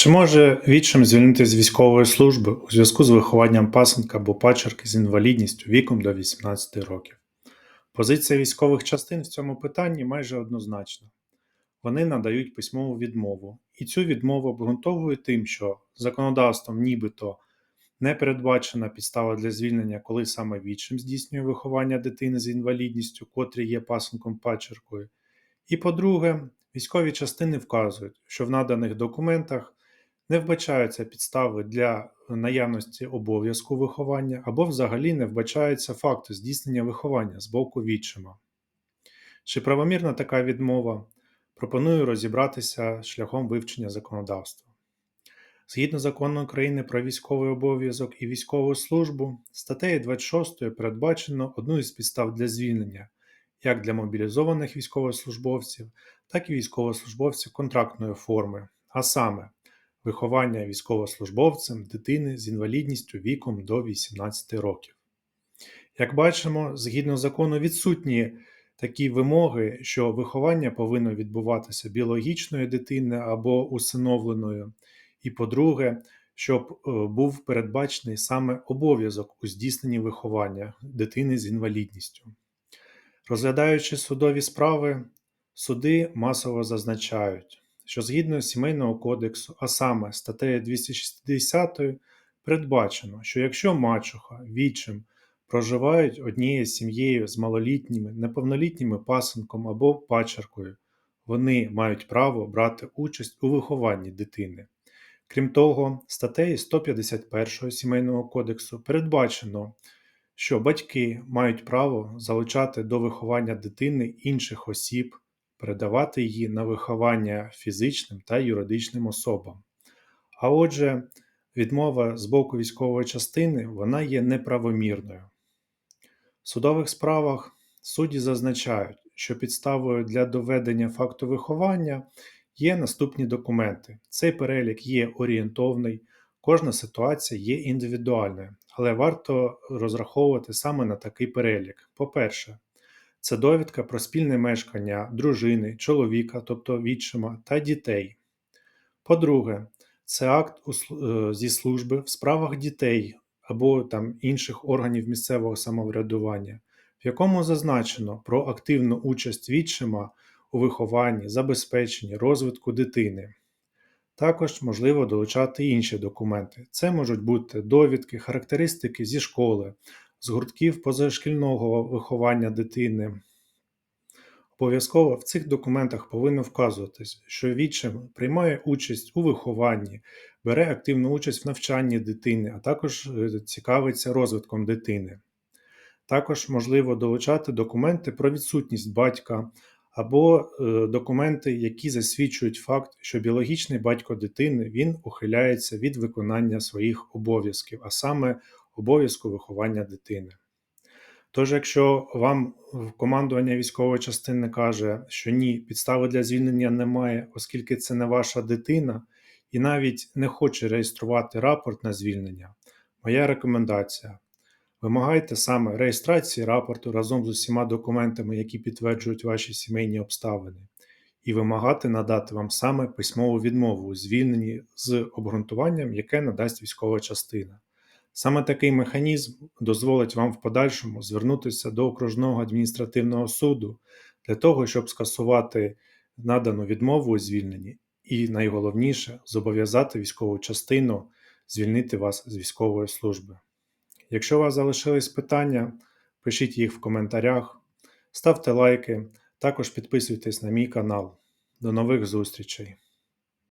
Чи може відчим звільнити з військової служби у зв'язку з вихованням пасенка або пачерки з інвалідністю віком до 18 років? Позиція військових частин в цьому питанні майже однозначна. Вони надають письмову відмову, і цю відмову обґрунтовують тим, що законодавством нібито не передбачена підстава для звільнення, коли саме відчим здійснює виховання дитини з інвалідністю, котрі є пасенком пачеркою. І по-друге, військові частини вказують, що в наданих документах не вбачаються підстави для наявності обов'язку виховання або взагалі не вбачаються факти здійснення виховання з боку відчима. Чи правомірна така відмова? Пропоную розібратися шляхом вивчення законодавства. Згідно закону України про військовий обов'язок і військову службу, статтею 26 передбачено одну із підстав для звільнення як для мобілізованих військовослужбовців, так і військовослужбовців контрактної форми, а саме виховання військовослужбовцем дитини з інвалідністю віком до 18 років. Як бачимо, згідно закону відсутні такі вимоги, що виховання повинно відбуватися біологічною дитиною або усиновленою, і по-друге, щоб е, був передбачений саме обов'язок у здійсненні виховання дитини з інвалідністю. Розглядаючи судові справи, суди масово зазначають, що згідно Сімейного кодексу, а саме статтею 260, передбачено, що якщо мачуха, відчим проживають однією сім'єю з малолітніми, неповнолітніми пасенком або пачеркою, вони мають право брати участь у вихованні дитини. Крім того, статтею 151 Сімейного кодексу передбачено, що батьки мають право залучати до виховання дитини інших осіб, передавати її на виховання фізичним та юридичним особам. А отже, відмова з боку військової частини вона є неправомірною. В судових справах судді зазначають, що підставою для доведення факту виховання є наступні документи. Цей перелік є орієнтовний, кожна ситуація є індивідуальною, але варто розраховувати саме на такий перелік. По-перше, це довідка про спільне мешкання дружини, чоловіка, тобто відчима, та дітей. По-друге, це акт е, зі служби в справах дітей або там інших органів місцевого самоврядування, в якому зазначено про активну участь відчима у вихованні, забезпеченні, розвитку дитини. Також можливо долучати інші документи. Це можуть бути довідки, характеристики зі школи, з гуртків позашкільного виховання дитини. Обов'язково в цих документах повинно вказуватись, що відчим приймає участь у вихованні, бере активну участь в навчанні дитини, а також е, цікавиться розвитком дитини. Також можливо долучати документи про відсутність батька або е, документи, які засвідчують факт, що біологічний батько дитини він ухиляється від виконання своїх обов'язків, а саме обов'язку виховання дитини. Тож, якщо вам командування військової частини каже, що ні, підстави для звільнення немає, оскільки це не ваша дитина, і навіть не хоче реєструвати рапорт на звільнення, моя рекомендація. Вимагайте саме реєстрації рапорту разом з усіма документами, які підтверджують ваші сімейні обставини, і вимагати надати вам саме письмову відмову у звільненні з обґрунтуванням, яке надасть військова частина. Саме такий механізм дозволить вам в подальшому звернутися до окружного адміністративного суду для того, щоб скасувати надану відмову у звільненні, і найголовніше зобов'язати військову частину звільнити вас з військової служби. Якщо у вас залишились питання, пишіть їх в коментарях, ставте лайки, також підписуйтесь на мій канал. До нових зустрічей!